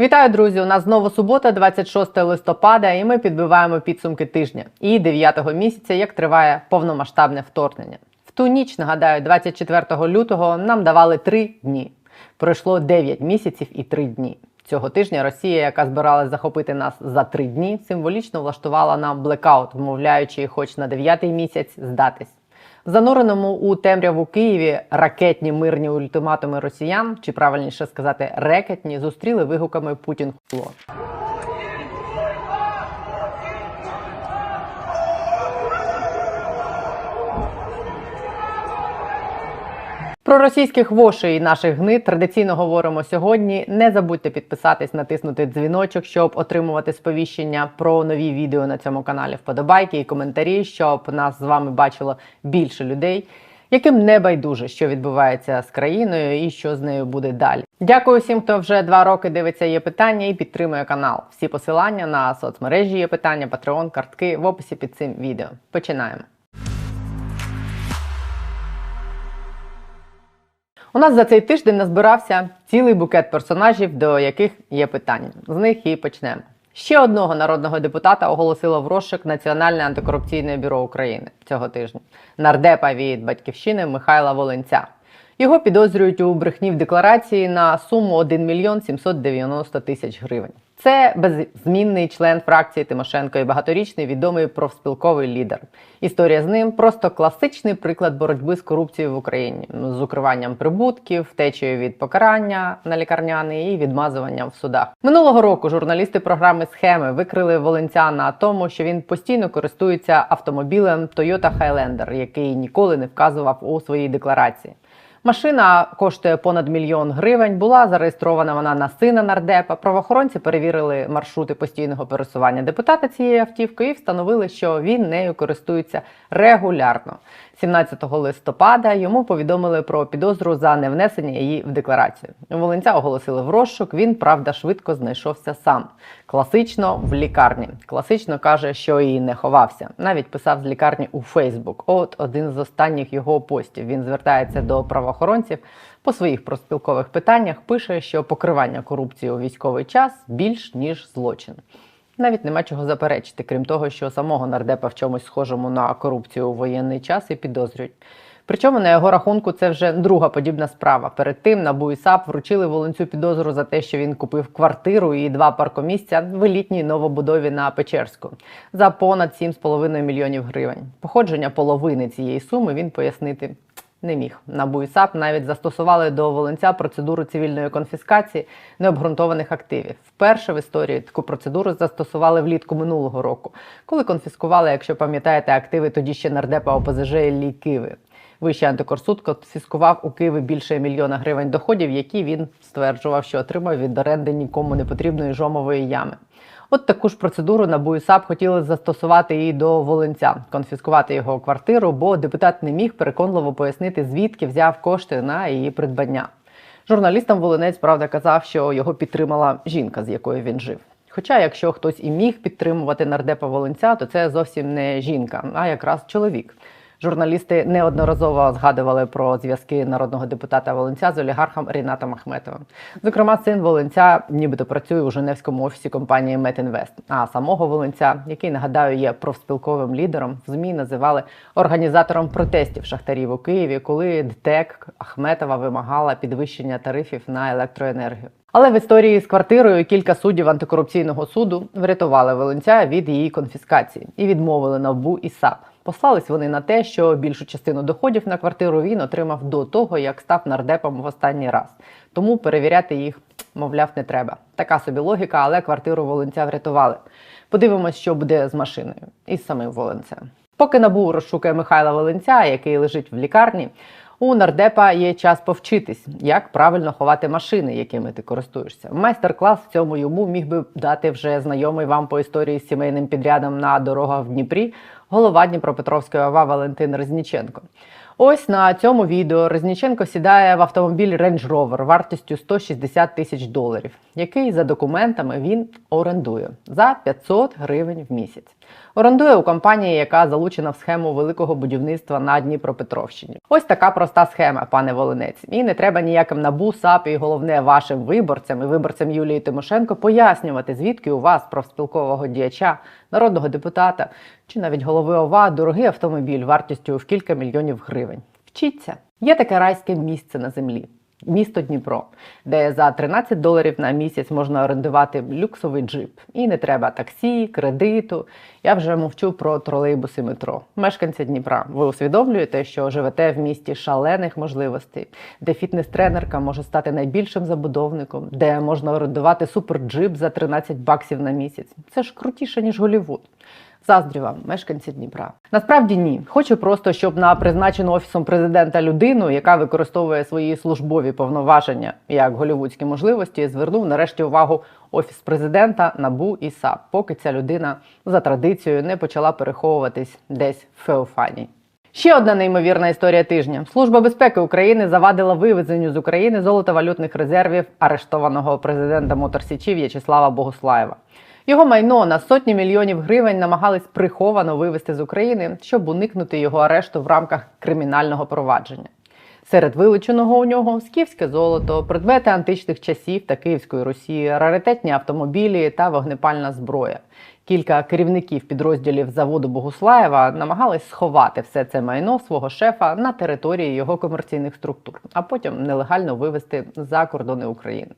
Вітаю, друзі! У нас знову субота, 26 листопада, і ми підбиваємо підсумки тижня і 9-го місяця, як триває повномасштабне вторгнення. В ту ніч, нагадаю, 24 лютого нам давали три дні. Пройшло 9 місяців і 3 дні. Цього тижня Росія, яка збиралась захопити нас за три дні, символічно влаштувала нам блекаут, вмовляючи, хоч на 9-й місяць здатись. В зануреному у темряву Києві ракетні мирні ультиматуми росіян, чи правильніше сказати, рекетні, зустріли вигуками Путін хуйло. Про російських вошей і наших гнид традиційно говоримо сьогодні. Не забудьте підписатись, натиснути дзвіночок, щоб отримувати сповіщення про нові відео на цьому каналі. Вподобайки і коментарі, щоб нас з вами бачило більше людей, яким не байдуже, що відбувається з країною і що з нею буде далі. Дякую всім, хто вже два роки дивиться є питання і підтримує канал. Всі посилання на соцмережі є питання, патреон, картки в описі під цим відео. Починаємо. У нас за цей тиждень назбирався цілий букет персонажів, до яких є питання. З них і почнемо. Ще одного народного депутата оголосило в розшик Національне антикорупційне бюро України цього тижня. Нардепа від батьківщини Михайла Волинця. Його підозрюють у брехні в декларації на суму 1 мільйон 790 тисяч гривень. Це беззмінний член фракції Тимошенко і багаторічний відомий профспілковий лідер. Історія з ним просто класичний приклад боротьби з корупцією в Україні з укриванням прибутків, втечею від покарання на лікарняний і відмазуванням в судах. Минулого року журналісти програми Схеми викрили Волинця на тому, що він постійно користується автомобілем Toyota Highlander, який ніколи не вказував у своїй декларації. Машина коштує понад мільйон гривень. Була зареєстрована вона на сина нардепа. Правоохоронці перевірили маршрути постійного пересування депутата цієї автівки і встановили, що він нею користується регулярно. 17 листопада йому повідомили про підозру за невнесення її в декларацію. Волинця оголосили в розшук. Він правда швидко знайшовся сам. Класично в лікарні. Класично каже, що і не ховався. Навіть писав з лікарні у Фейсбук. От один з останніх його постів. Він звертається до правоохоронців по своїх проспілкових питаннях. Пише, що покривання корупції у військовий час більш ніж злочин. Навіть нема чого заперечити, крім того, що самого нардепа в чомусь схожому на корупцію у воєнний час і підозрюють. Причому на його рахунку це вже друга подібна справа. Перед тим НАБУ і вручили Волинцю підозру за те, що він купив квартиру і два паркомісця в елітній новобудові на Печерську за понад 7,5 мільйонів гривень. Походження половини цієї суми він пояснити не міг. НАБУ і САП навіть застосували до Волинця процедуру цивільної конфіскації необґрунтованих активів. Вперше в історії таку процедуру застосували влітку минулого року, коли конфіскували, якщо пам'ятаєте, активи тоді ще нардепа ОПЗЖ Іллі Киви. Вищий антикорсуд конфіскував у Києві більше мільйона гривень доходів, які він стверджував, що отримав від оренди нікому не потрібної жомової ями. От таку ж процедуру і САП хотіли застосувати і до Волинця, конфіскувати його квартиру, бо депутат не міг переконливо пояснити, звідки взяв кошти на її придбання. Журналістам Волинець правда казав, що його підтримала жінка, з якою він жив. Хоча, якщо хтось і міг підтримувати нардепа Волинця, то це зовсім не жінка, а якраз чоловік. Журналісти неодноразово згадували про зв'язки народного депутата Волинця з олігархом Рінатом Ахметовим. Зокрема, син Волинця нібито працює у Женевському офісі компанії Метінвест. А самого Волинця, який нагадаю, є профспілковим лідером, в змі називали організатором протестів шахтарів у Києві, коли ДТЕК Ахметова вимагала підвищення тарифів на електроенергію. Але в історії з квартирою кілька суддів антикорупційного суду врятували Волинця від її конфіскації і відмовили НАБУ і САП. Послались вони на те, що більшу частину доходів на квартиру він отримав до того, як став нардепом в останній раз. Тому перевіряти їх, мовляв, не треба. Така собі логіка, але квартиру Волинця врятували. Подивимось, що буде з машиною і з самим Волинцем. Поки набу розшукує Михайла Волинця, який лежить в лікарні. У нардепа є час повчитись, як правильно ховати машини, якими ти користуєшся. Майстер-клас в цьому йому міг би дати вже знайомий вам по історії з сімейним підрядом на дорогах в Дніпрі голова Дніпропетровської ОВА Валентин Резніченко. Ось на цьому відео Резніченко сідає в автомобіль Range Rover вартістю 160 тисяч доларів, який за документами він орендує за 500 гривень в місяць. Орендує у компанії, яка залучена в схему великого будівництва на Дніпропетровщині. Ось така проста схема, пане Волинець. І не треба ніяким набу, САП і головне вашим виборцям і виборцям Юлії Тимошенко пояснювати, звідки у вас профспілкового діяча, народного депутата чи навіть голови ОВА дорогий автомобіль вартістю в кілька мільйонів гривень. Вчіться. Є таке райське місце на землі. Місто Дніпро, де за 13 доларів на місяць можна орендувати люксовий джип. І не треба таксі, кредиту. Я вже мовчу про тролейбуси метро. Мешканці Дніпра, ви усвідомлюєте, що живете в місті шалених можливостей, де фітнес-тренерка може стати найбільшим забудовником, де можна орендувати суперджип за 13 баксів на місяць. Це ж крутіше, ніж Голівуд. Заздрю вам, мешканці Дніпра. Насправді ні. Хочу просто, щоб на призначену офісом президента людину, яка використовує свої службові повноваження як голівудські можливості, звернув нарешті увагу офіс президента НАБУ і САП, поки ця людина за традицією не почала переховуватись десь в Феофанії. Ще одна неймовірна історія тижня. Служба безпеки України завадила вивезенню з України золотовалютних резервів арештованого президента Моторсічі В'ячеслава Богуслаєва. Його майно на сотні мільйонів гривень намагались приховано вивезти з України, щоб уникнути його арешту в рамках кримінального провадження. Серед вилученого у нього скіфське золото, предмети античних часів та Київської Росії, раритетні автомобілі та вогнепальна зброя. Кілька керівників підрозділів заводу Богуслаєва намагались сховати все це майно свого шефа на території його комерційних структур, а потім нелегально вивезти за кордони України.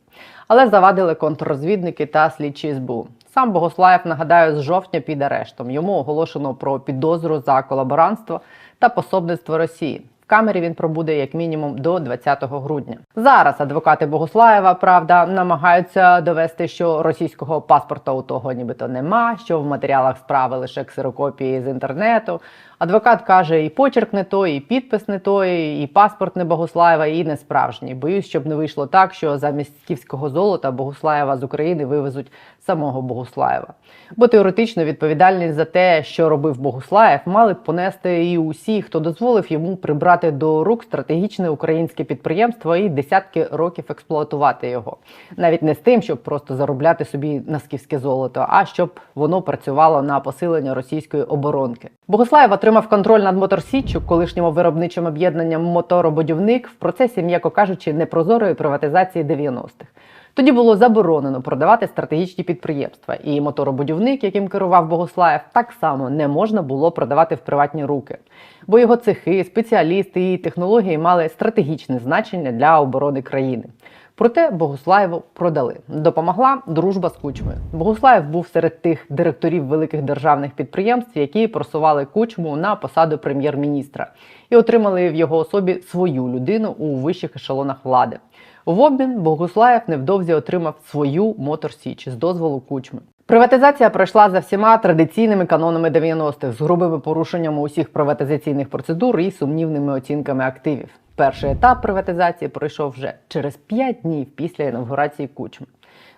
Але завадили контррозвідники та слідчі СБУ. Сам Богослаєв, нагадаю, з жовтня під арештом. Йому оголошено про підозру за колаборантство та пособництво Росії. Камері він пробуде як мінімум до 20 грудня. Зараз адвокати Богуслаєва, правда, намагаються довести, що російського паспорта у того нібито нема, що в матеріалах справи лише ксерокопії з інтернету. Адвокат каже, і почерк не той, і підпис не той, і паспорт не Богуслаєва, і не справжній. Боюсь, щоб не вийшло так, що замість київського золота Богуслаєва з України вивезуть самого Богуслаєва. Бо теоретично відповідальність за те, що робив Богуслаєв, мали б понести і усі, хто дозволив йому прибрати до рук стратегічне українське підприємство і десятки років експлуатувати його. Навіть не з тим, щоб просто заробляти собі на скіфське золото, а щоб воно працювало на посилення російської оборонки. Богуслаєв отримав контроль над Моторсіччю, колишнім виробничим об'єднанням моторобудівник в процесі, м'яко кажучи, непрозорої приватизації 90-х. Тоді було заборонено продавати стратегічні підприємства, і моторобудівник, яким керував Богуслаєв, так само не можна було продавати в приватні руки, бо його цехи, спеціалісти і технології мали стратегічне значення для оборони країни. Проте Богуслаєву продали. Допомогла дружба з кучмою. Богуслаєв був серед тих директорів великих державних підприємств, які просували кучму на посаду прем'єр-міністра і отримали в його особі свою людину у вищих ешелонах влади. В обмін Богуслаєв невдовзі отримав свою Мотор Січ з дозволу кучми. Приватизація пройшла за всіма традиційними канонами 90-х з грубими порушеннями усіх приватизаційних процедур і сумнівними оцінками активів. Перший етап приватизації пройшов вже через 5 днів після інавгурації кучми.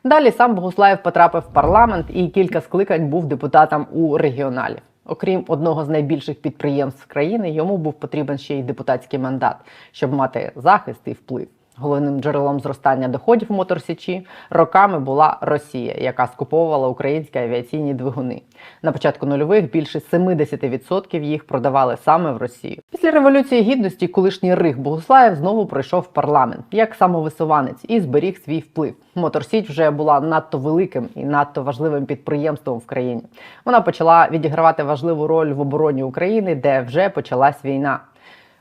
Далі сам Богуслаєв потрапив в парламент і кілька скликань був депутатом у регіоналі. Окрім одного з найбільших підприємств країни, йому був потрібен ще й депутатський мандат, щоб мати захист і вплив. Головним джерелом зростання доходів Моторсічі роками була Росія, яка скуповувала українські авіаційні двигуни. На початку нульових більше 70% їх продавали саме в Росію. Після революції гідності колишній Рих Богуслаєв знову прийшов в парламент як самовисуванець і зберіг свій вплив. Моторсіч вже була надто великим і надто важливим підприємством в країні. Вона почала відігравати важливу роль в обороні України, де вже почалась війна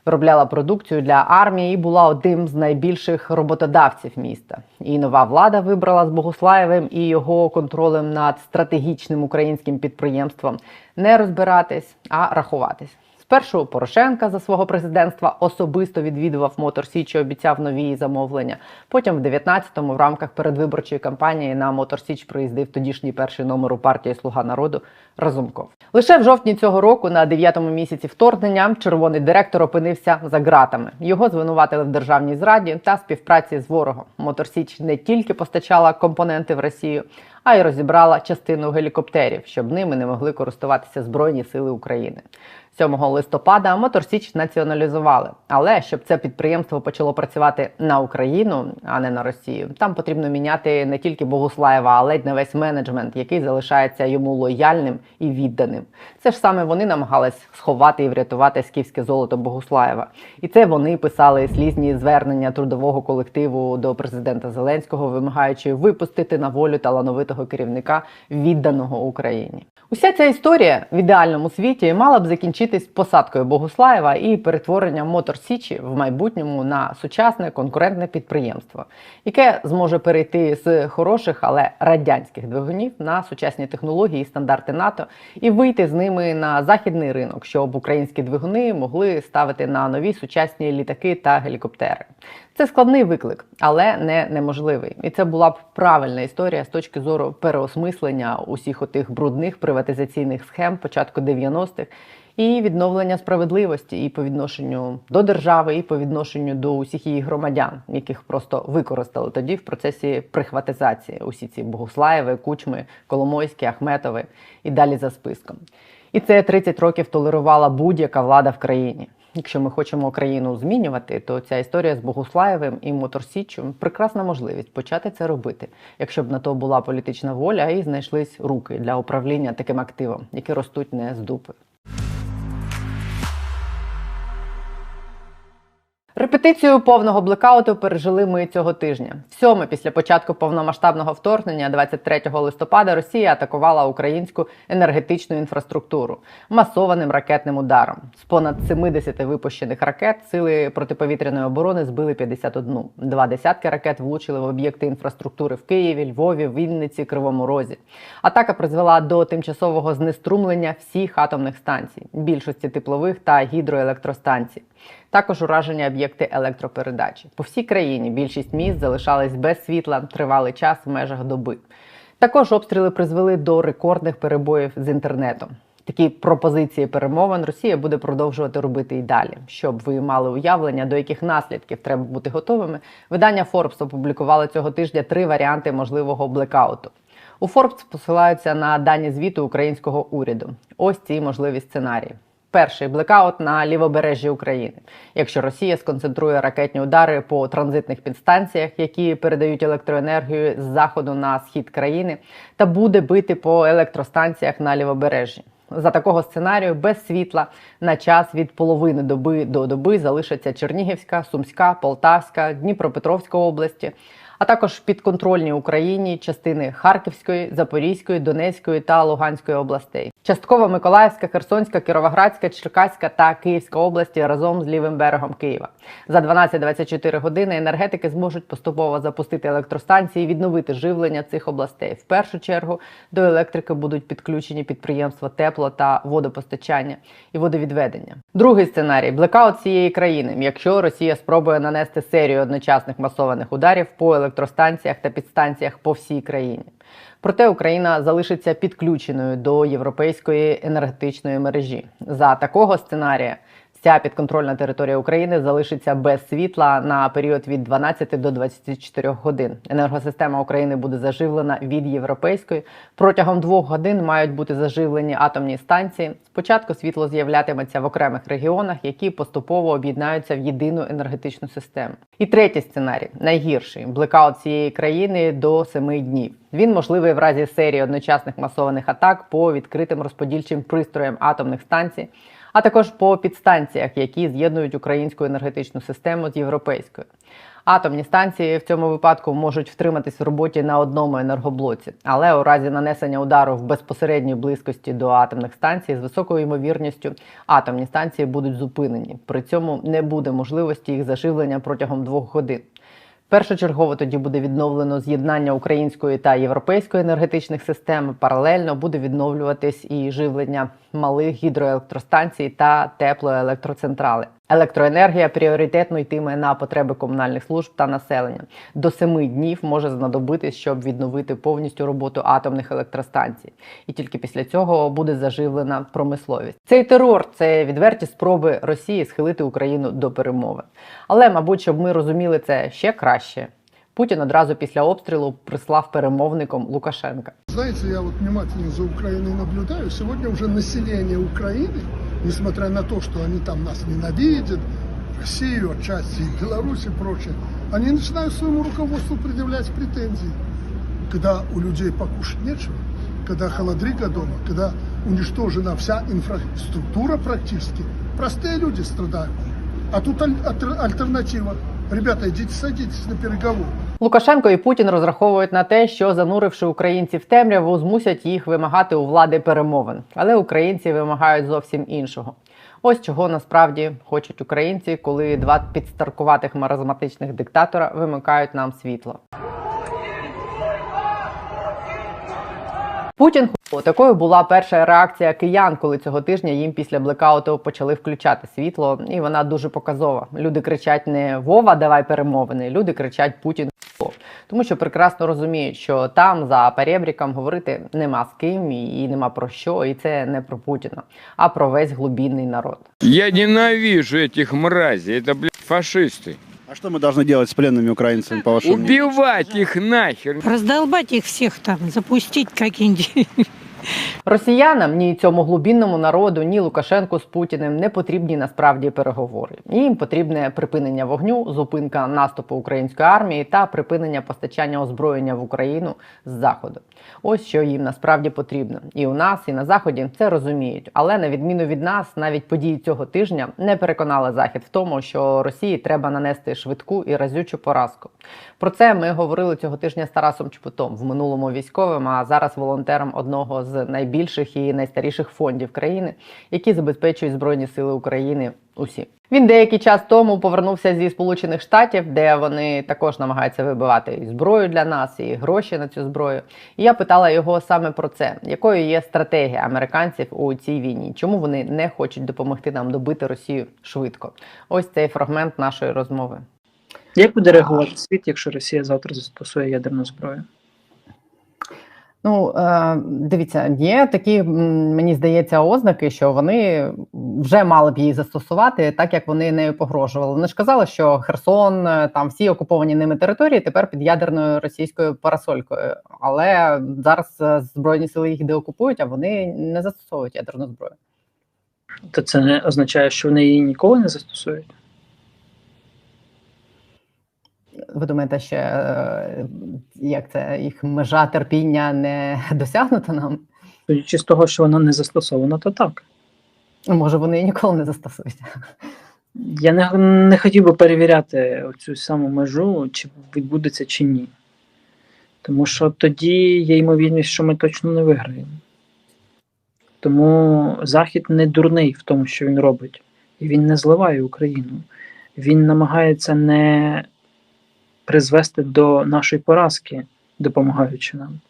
виробляла продукцію для армії і була одним з найбільших роботодавців міста. І нова влада вибрала з Богуслаєвим і його контролем над стратегічним українським підприємством не розбиратись, а рахуватись. Спершу Порошенка за свого президентства особисто відвідував Мотор Січ і обіцяв нові замовлення. Потім, в 19-му в рамках передвиборчої кампанії на Мотор Січ приїздив тодішній перший номер у партії Слуга народу Разумков. Лише в жовтні цього року, на 9-му місяці вторгнення, червоний директор опинився за ґратами. Його звинуватили в державній зраді та співпраці з ворогом. Мотор Січ не тільки постачала компоненти в Росію, а й розібрала частину гелікоптерів, щоб ними не могли користуватися Збройні сили України. 7 листопада Мотор Січ націоналізували. Але щоб це підприємство почало працювати на Україну, а не на Росію, там потрібно міняти не тільки Богуслаєва, а ледь не весь менеджмент, який залишається йому лояльним і відданим. Це ж саме вони намагались сховати і врятувати скіфське золото Богуслаєва. І це вони писали слізні звернення трудового колективу до президента Зеленського, вимагаючи випустити на волю талановитого керівника, відданого Україні. Уся ця історія в ідеальному світі мала б закінчитись посадкою Богуслаєва і перетворенням Мотор Січі в майбутньому на сучасне конкурентне підприємство, яке зможе перейти з хороших, але радянських двигунів на сучасні технології і стандарти НАТО і вийти з ними на західний ринок, щоб українські двигуни могли ставити на нові сучасні літаки та гелікоптери. Це складний виклик, але не неможливий. І це була б правильна історія з точки зору переосмислення усіх отих брудних приватизаційних схем початку 90-х і відновлення справедливості і по відношенню до держави, і по відношенню до усіх її громадян, яких просто використали тоді в процесі прихватизації. Усі ці Богуслаєви, Кучми, Коломойські, Ахметови і далі за списком. І це 30 років толерувала будь-яка влада в країні. Якщо ми хочемо країну змінювати, то ця історія з Богуслаєвим і Моторсіччю прекрасна можливість почати це робити, якщо б на то була політична воля і знайшлись руки для управління таким активом, які ростуть не з дупи. Репетицію повного блекауту пережили ми цього тижня. Сьоме після початку повномасштабного вторгнення, 23 листопада, Росія атакувала українську енергетичну інфраструктуру масованим ракетним ударом. З понад 70 випущених ракет сили протиповітряної оборони збили 51. Два десятки ракет влучили в об'єкти інфраструктури в Києві, Львові, Вінниці, Кривому Розі. Атака призвела до тимчасового знеструмлення всіх атомних станцій, більшості теплових та гідроелектростанцій. Також уражені об'єкти електропередачі. По всій країні більшість міст залишались без світла тривалий час в межах доби. Також обстріли призвели до рекордних перебоїв з інтернетом. Такі пропозиції перемовин Росія буде продовжувати робити і далі. Щоб ви мали уявлення, до яких наслідків треба бути готовими. Видання Forbes опублікувало цього тижня три варіанти можливого блекауту. У Forbes посилаються на дані звіту українського уряду. Ось ці можливі сценарії. Перший блекаут на лівобережжі України. Якщо Росія сконцентрує ракетні удари по транзитних підстанціях, які передають електроенергію з заходу на схід країни, та буде бити по електростанціях на лівобережжі. За такого сценарію без світла на час від половини доби до доби залишаться Чернігівська, Сумська, Полтавська, Дніпропетровська області, а також підконтрольні Україні частини Харківської, Запорізької, Донецької та Луганської областей. Частково Миколаївська, Херсонська, Кіровоградська, Черкаська та Київська області разом з лівим берегом Києва. За 12-24 години енергетики зможуть поступово запустити електростанції і відновити живлення цих областей. В першу чергу до електрики будуть підключені підприємства тепло та водопостачання і водовідведення. Другий сценарій блекаут цієї країни, якщо Росія спробує нанести серію одночасних масованих ударів по електростанціях та підстанціях по всій країні. Проте Україна залишиться підключеною до європейської енергетичної мережі. За такого сценарія вся підконтрольна територія України залишиться без світла на період від 12 до 24 годин. Енергосистема України буде заживлена від європейської. Протягом двох годин мають бути заживлені атомні станції. Спочатку світло з'являтиметься в окремих регіонах, які поступово об'єднаються в єдину енергетичну систему. І третій сценарій найгірший блекаут цієї країни до 7 днів. Він можливий в разі серії одночасних масованих атак по відкритим розподільчим пристроям атомних станцій, а також по підстанціях, які з'єднують українську енергетичну систему з європейською. Атомні станції в цьому випадку можуть втриматись в роботі на одному енергоблоці, але у разі нанесення удару в безпосередній близькості до атомних станцій з високою ймовірністю атомні станції будуть зупинені. При цьому не буде можливості їх заживлення протягом двох годин. Першочергово тоді буде відновлено з'єднання української та європейської енергетичних систем. Паралельно буде відновлюватись і живлення малих гідроелектростанцій та теплоелектроцентрали. Електроенергія пріоритетно йтиме на потреби комунальних служб та населення. До семи днів може знадобитись, щоб відновити повністю роботу атомних електростанцій, і тільки після цього буде заживлена промисловість. Цей терор це відверті спроби Росії схилити Україну до перемови. Але, мабуть, щоб ми розуміли це ще краще. Путін одразу після обстрілу прислав перемовником Лукашенка. Знаете, я вот внимательно за Украиной наблюдаю. Сегодня уже население Украины, несмотря на то, что они там нас ненавидят, Россию, отчасти и Беларусь и прочее, они начинают своему руководству предъявлять претензии. Когда у людей покушать нечего, когда холодрыга дома, когда уничтожена вся инфраструктура практически, простые люди страдают. А тут аль- альтер- альтернатива. Ребята, йдіть садіться на переговоры. Лукашенко і Путін розраховують на те, що зануривши українців темряву, змусять їх вимагати у влади перемовин. Але українці вимагають зовсім іншого. Ось чого насправді хочуть українці, коли два підстаркуватих маразматичних диктатора вимикають нам світло. Путін ху- такою була перша реакція киян, коли цього тижня їм після блекауту почали включати світло, і вона дуже показова. Люди кричать не Вова, давай перемовини. Люди кричать Путін ху». тому що прекрасно розуміють, що там за перебріком говорити нема з ким і і нема про що, і це не про Путіна, а про весь глубінний народ. Я ненавижу этих мразей. Это, блядь, фашисты. А что мы должны делать с пленными украинцами, по вашему мнению? Убивать их нахер. Раздолбать их всех там, запустить как-нибудь. Росіянам ні цьому глубінному народу, ні Лукашенку з Путіним не потрібні насправді переговори. Їм потрібне припинення вогню, зупинка наступу української армії та припинення постачання озброєння в Україну з заходу. Ось що їм насправді потрібно. І у нас, і на заході це розуміють. Але на відміну від нас, навіть події цього тижня не переконали захід в тому, що Росії треба нанести швидку і разючу поразку. Про це ми говорили цього тижня з Тарасом Чепутом, в минулому військовим, а зараз волонтером одного з найбільших і найстаріших фондів країни, які забезпечують Збройні Сили України. Усі він деякий час тому повернувся зі Сполучених Штатів, де вони також намагаються вибивати і зброю для нас, і гроші на цю зброю. І я питала його саме про це, якою є стратегія американців у цій війні, чому вони не хочуть допомогти нам добити Росію швидко. Ось цей фрагмент нашої розмови. Як буде реагувати світ, якщо Росія завтра застосує ядерну зброю? Ну, е, дивіться, є такі, мені здається, ознаки, що вони вже мали б її застосувати, так як вони нею погрожували. Вони ж казали, що Херсон, е, там всі окуповані ними території тепер під ядерною російською парасолькою. Але зараз е, збройні сили їх деокупують, а вони не застосовують ядерну зброю. То це не означає, що вони її ніколи не застосують. Ви думаєте, ще е, як це їх межа терпіння не досягнута нам? Судячи з того, що вона не застосована, то так. Може, вони її ніколи не застосують. Я не, не хотів би перевіряти цю саму межу, чи відбудеться чи ні. Тому що тоді є ймовірність, що ми точно не виграємо. Тому Захід не дурний в тому, що він робить. І він не зливає Україну. Він намагається не призвести до нашої поразки, допомагаючи нам.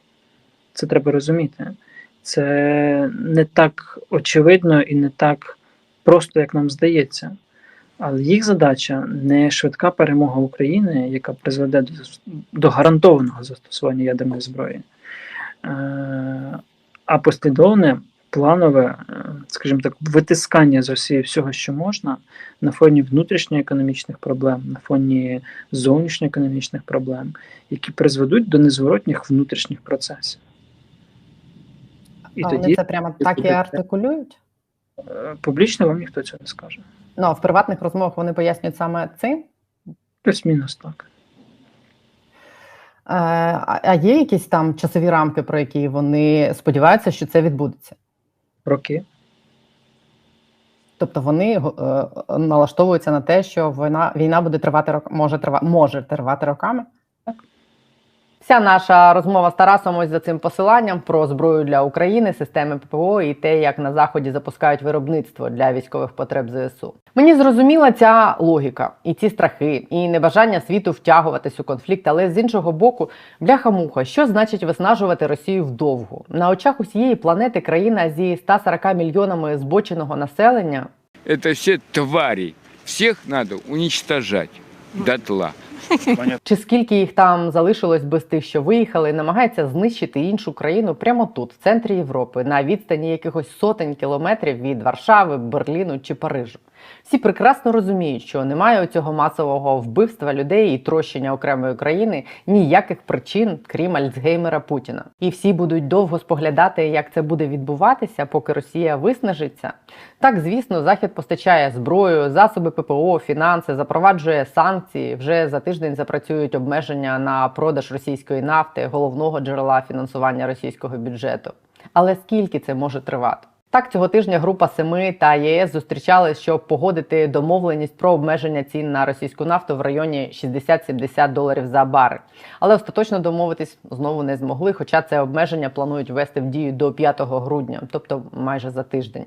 Це треба розуміти. Це не так очевидно і не так просто, як нам здається. Але їх задача не швидка перемога України, яка призведе до, до гарантованого застосування ядерної зброї, е, а послідовне планове, е, скажімо так, витискання з Росії всього, що можна, на фоні внутрішньоекономічних проблем, на фоні зовнішньоекономічних проблем, які призведуть до незворотніх внутрішніх процесів. І а тоді вони це прямо так і артикулюють? е, публічно вам ніхто цього не скаже. Ну а в приватних розмовах вони пояснюють саме цим. Плюс-мінус так. Е, А а є якісь там часові рамки, про які вони сподіваються, що це відбудеться? Роки. Тобто вони е, налаштовуються на те, що війна, війна буде тривати рок, може тривати, може тривати роками. Вся наша розмова з Тарасом ось за цим посиланням про зброю для України, системи ППО і те, як на заході запускають виробництво для військових потреб ЗСУ. Мені зрозуміла ця логіка і ці страхи, і небажання світу втягуватись у конфлікт. Але з іншого боку, бляха-муха, що значить виснажувати Росію вдовго на очах усієї планети країна зі 140 мільйонами збоченого населення Это все твари. Всех надо уничтожать дотла. Чи скільки їх там залишилось без тих, що виїхали, намагається знищити іншу країну прямо тут, в центрі Європи, на відстані якихось сотень кілометрів від Варшави, Берліну чи Парижу. Всі прекрасно розуміють, що немає цього масового вбивства людей і трощення окремої країни ніяких причин, крім Альцгеймера Путіна. І всі будуть довго споглядати, як це буде відбуватися, поки Росія виснажиться. Так, звісно, Захід постачає зброю, засоби ППО, фінанси, запроваджує санкції. Вже за тиждень запрацюють обмеження на продаж російської нафти, головного джерела фінансування російського бюджету. Але скільки це може тривати? Так, цього тижня група Семи та ЄС зустрічались, щоб погодити домовленість про обмеження цін на російську нафту в районі 60-70 доларів за барель. Але остаточно домовитись знову не змогли, хоча це обмеження планують ввести в дію до 5 грудня, тобто майже за тиждень.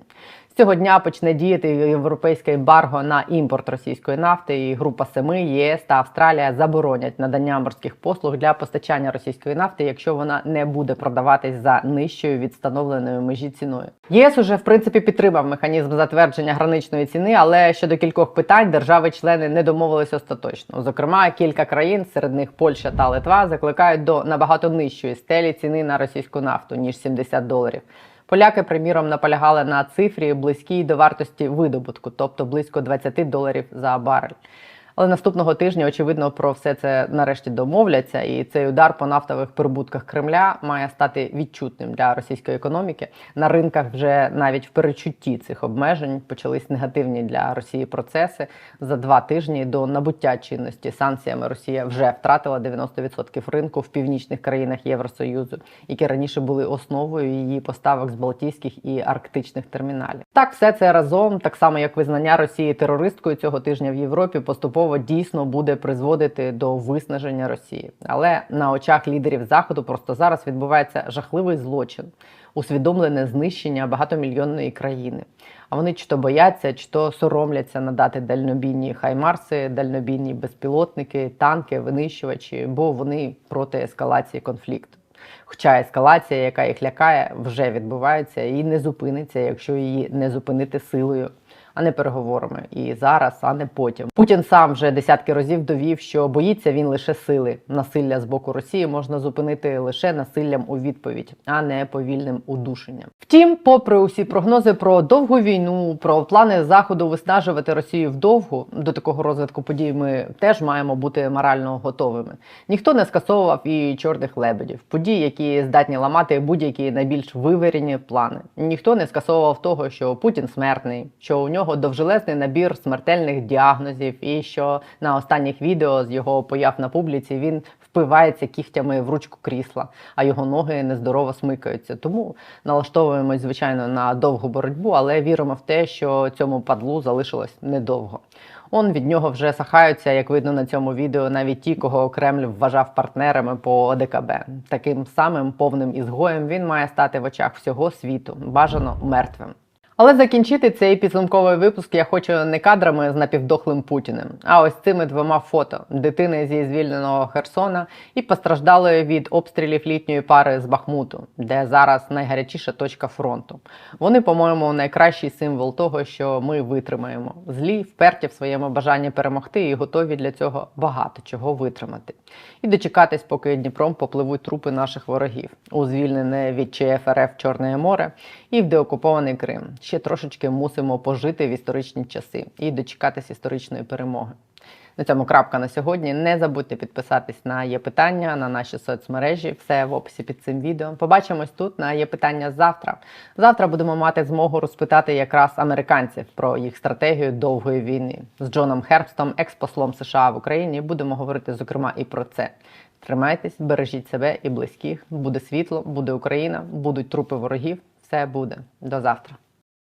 Цього дня почне діяти європейське ембарго на імпорт російської нафти, і група Семи, ЄС та Австралія заборонять надання морських послуг для постачання російської нафти, якщо вона не буде продаватись за нижчою від встановленої межі ціною. ЄС уже в принципі підтримав механізм затвердження граничної ціни, але щодо кількох питань держави-члени не домовились остаточно. Зокрема, кілька країн, серед них Польща та Литва, закликають до набагато нижчої стелі ціни на російську нафту ніж 70 доларів. Поляки, приміром, наполягали на цифрі близькій до вартості видобутку, тобто близько 20 доларів за барель. Але наступного тижня, очевидно, про все це нарешті домовляться, і цей удар по нафтових прибутках Кремля має стати відчутним для російської економіки. На ринках вже навіть в перечутті цих обмежень почались негативні для Росії процеси. За два тижні до набуття чинності санкціями Росія вже втратила 90% ринку в північних країнах Євросоюзу, які раніше були основою її поставок з Балтійських і арктичних терміналів. Так, все це разом, так само як визнання Росії терористкою цього тижня в Європі, поступово дійсно буде призводити до виснаження Росії. Але на очах лідерів заходу просто зараз відбувається жахливий злочин, усвідомлене знищення багатомільйонної країни. А вони чи то бояться, чи то соромляться надати дальнобійні хаймарси, дальнобійні безпілотники, танки, винищувачі, бо вони проти ескалації конфлікту. Хоча ескалація, яка їх лякає, вже відбувається і не зупиниться, якщо її не зупинити силою, а не переговорами. І зараз, а не потім. Путін сам вже десятки разів довів, що боїться він лише сили. Насилля з боку Росії можна зупинити лише насиллям у відповідь, а не повільним удушенням. Втім, попри усі прогнози про довгу війну, про плани заходу виснажувати Росію вдовгу, до такого розвитку подій ми теж маємо бути морально готовими. Ніхто не скасовував і чорних лебедів, подій, які здатні ламати будь-які найбільш виверені плани. Ніхто не скасовував того, що Путін смертний, що у нього довжелезний набір смертельних діагнозів, і що на останніх відео з його появ на публіці він впивається кігтями в ручку крісла, а його ноги нездорово смикаються. Тому налаштовуємось, звичайно, на довгу боротьбу, але віримо в те, що цьому падлу залишилось недовго. Он від нього вже сахаються, як видно на цьому відео, навіть ті, кого Кремль вважав партнерами по ОДКБ. Таким самим повним ізгоєм він має стати в очах всього світу, бажано мертвим. Але закінчити цей підсумковий випуск я хочу не кадрами з напівдохлим Путіним, а ось цими двома фото дитини зі звільненого Херсона і постраждалої від обстрілів літньої пари з Бахмуту, де зараз найгарячіша точка фронту. Вони, по-моєму, найкращий символ того, що ми витримаємо. Злі, вперті в своєму бажанні перемогти і готові для цього багато чого витримати. І дочекатись, поки Дніпром попливуть трупи наших ворогів у звільнене від ЧФ Чорне море і в деокупований Крим. Ще трошечки мусимо пожити в історичні часи і дочекатись історичної перемоги. На цьому крапка на сьогодні. Не забудьте підписатись на є питання на наші соцмережі. Все в описі під цим відео. Побачимось тут на є питання завтра. Завтра будемо мати змогу розпитати якраз американців про їх стратегію довгої війни з Джоном Хербстом, експослом США в Україні. Будемо говорити зокрема і про це. Тримайтесь, бережіть себе і близьких. Буде світло, буде Україна, будуть трупи ворогів. Все буде. До завтра.